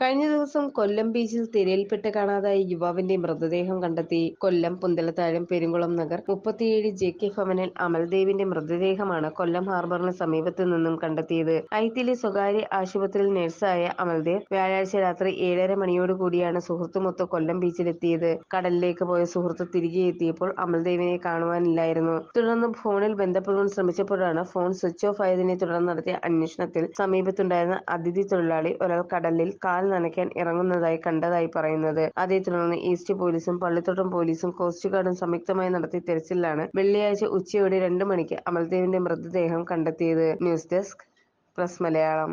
കഴിഞ്ഞ ദിവസം കൊല്ലം ബീച്ചിൽ തിരയിൽപ്പെട്ട് കാണാതായ യുവാവിന്റെ മൃതദേഹം കണ്ടെത്തി. കൊല്ലം പുന്തലത്താഴം പെരുങ്കുളം നഗർ മുപ്പത്തിയേഴ് ജെ കെ ഭവനിൽ അമൽദേവിന്റെ മൃതദേഹമാണ് കൊല്ലം ഹാർബറിന് സമീപത്തു നിന്നും കണ്ടെത്തിയത്. ഐത്തിലെ സ്വകാര്യ ആശുപത്രിയിൽ നഴ്സായ അമൽദേവ് വ്യാഴാഴ്ച രാത്രി ഏഴര മണിയോടുകൂടിയാണ് സുഹൃത്തുമൊത്ത് കൊല്ലം ബീച്ചിലെത്തിയത്. കടലിലേക്ക് പോയ സുഹൃത്ത് തിരികെ എത്തിയപ്പോൾ അമൽദേവിനെ കാണുവാനില്ലായിരുന്നു. തുടർന്ന് ഫോണിൽ ബന്ധപ്പെടുവാൻ ശ്രമിച്ചപ്പോഴാണ് ഫോൺ സ്വിച്ച് ഓഫ് ആയതിനെ തുടർന്ന് നടത്തിയ അന്വേഷണത്തിൽ സമീപത്തുണ്ടായിരുന്ന അതിഥി തൊഴിലാളി ഒരാൾ കടലിൽ കാൽ നനയ്ക്കാൻ ഇറങ്ങുന്നതായി കണ്ടതായി പറയുന്നത്. അതേ തുടർന്ന് ഈസ്റ്റ് പോലീസും പള്ളിത്തോട്ടം പോലീസും കോസ്റ്റ് ഗാർഡും സംയുക്തമായി നടത്തിയ തെരച്ചിലാണ് വെള്ളിയാഴ്ച ഉച്ചയോടെ രണ്ടു മണിക്ക് അമൽദേവിന്റെ മൃതദേഹം കണ്ടെത്തിയത്. News desk press Malayalam.